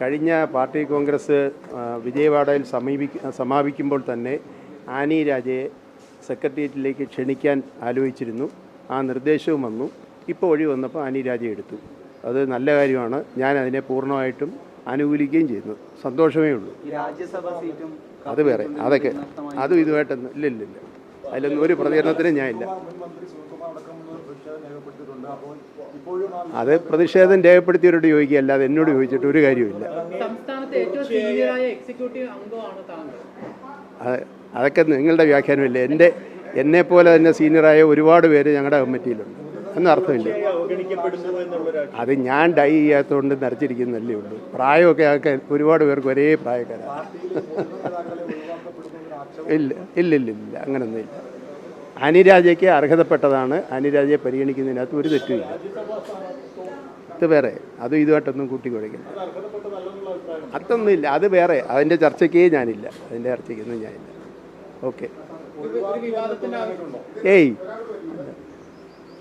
കഴിഞ്ഞ പാർട്ടി കോൺഗ്രസ് വിജയവാഡയിൽ സമീപിക്ക സമാപിക്കുമ്പോൾ തന്നെ ആനി രാജയെ സെക്രട്ടേറിയറ്റിലേക്ക് ക്ഷണിക്കാൻ ആലോചിച്ചിരുന്നു. ആ നിർദ്ദേശവും വന്നു. ഇപ്പോൾ വഴി വന്നപ്പോൾ ആനി രാജയെ എടുത്തു. അത് നല്ല കാര്യമാണ്. ഞാൻ അതിനെ പൂർണമായിട്ടും അനുകൂലിക്കുകയും ചെയ്യുന്നു. സന്തോഷമേ ഉള്ളൂ. ഈ രാജ്യസഭാ സീറ്റും അത് വേറെ. അതൊക്കെ. അതും ഇതുമായിട്ടൊന്നും ഇല്ല ഇല്ല ഇല്ല. അതിലൊന്നും ഒരു പ്രതികരണത്തിനും ഞാനില്ല അത് പ്രതിഷേധം രേഖപ്പെടുത്തിയവരോട് ചോദിക്കുക അല്ലാതെ എന്നോട് ചോദിച്ചിട്ട് ഒരു കാര്യമില്ല സംസ്ഥാനത്തെ ഏറ്റവും സീനിയറായ എക്സിക്യൂട്ടീവ് അംഗമാണ് താങ്കൾ. അത് അതൊക്കെ നിങ്ങളുടെ വ്യാഖ്യാനമില്ല? എന്റെ എന്നെ പോലെ തന്നെ സീനിയറായ ഒരുപാട് പേര് ഞങ്ങളുടെ കമ്മിറ്റിയിലുണ്ട്. എന്ന അർത്ഥമില്ല. അത് ഞാൻ ഡൈ ചെയ്യാത്തതുകൊണ്ട് നരച്ചിരിക്കുന്നല്ലേ ഉള്ളൂ. പ്രായമൊക്കെ ആൾക്കെ ഒരുപാട് പേർക്ക് ഒരേ പ്രായക്കാരാണ്. ഇല്ല ഇല്ല ഇല്ല ഇല്ല അങ്ങനൊന്നും ഇല്ല. അനിരാജയ്ക്ക് അർഹതപ്പെട്ടതാണ്. അനിരാജയെ പരിഗണിക്കുന്നതിനകത്ത് ഒരു തെറ്റുമില്ല. അത് വേറെ. അത് ഇതുമായിട്ടൊന്നും കൂട്ടി കുഴക്കില്ല അതൊന്നുമില്ല. അത് വേറെ. അതിന്റെ ചർച്ചയ്ക്കേ ഞാനില്ല. അതിന്റെ ചർച്ചയ്ക്കൊന്നും ഞാനില്ല. ഓക്കെ. ഏയ്.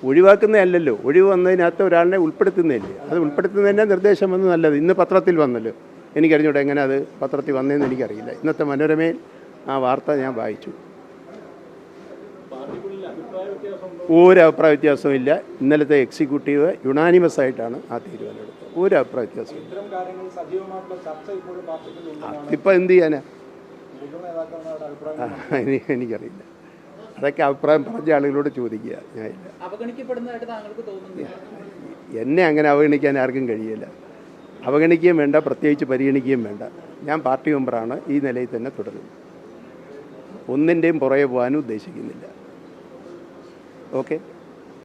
ഒഴിവാക്കുന്നതല്ലല്ലോ. ഒഴിവ് വന്നതിനകത്ത് ഒരാളിനെ ഉൾപ്പെടുത്തുന്നതല്ലേ? അത് ഉൾപ്പെടുത്തുന്നതിന്റെ നിർദ്ദേശം വന്ന് നല്ലത്. ഇന്ന് പത്രത്തിൽ വന്നല്ലോ. എനിക്കറിഞ്ഞൂടെ എങ്ങനെ അത് പത്രത്തിൽ വന്നതെന്ന് എനിക്കറിയില്ല. ഇന്നത്തെ മനോരമയിൽ ആ വാർത്ത ഞാൻ വായിച്ചു. ഒരു അഭിപ്രായ വ്യത്യാസവും ഇല്ല ഇന്നലത്തെ എക്സിക്യൂട്ടീവ് യുണാനിമസ് ആയിട്ടാണ് ആ തീരുമാനം എടുത്തത് ഒരു അഭിപ്രായ വ്യത്യാസവും അതിപ്പോൾ എന്ത് ചെയ്യാനാ? എനിക്കറിയില്ല. അതൊക്കെ അഭിപ്രായം പറഞ്ഞ ആളുകളോട് ചോദിക്കുക. ഞാൻ എന്നെ അങ്ങനെ അവഗണിക്കാൻ ആർക്കും കഴിയില്ല. അവഗണിക്കുകയും വേണ്ട പ്രത്യേകിച്ച് പരിഗണിക്കുകയും വേണ്ട. ഞാൻ പാർട്ടി മെമ്പറാണ്. ഈ നിലയിൽ തന്നെ തുടരും ഒന്നിന്റെയും പുറകെ പോകാനും ഉദ്ദേശിക്കുന്നില്ല. ഓക്കെ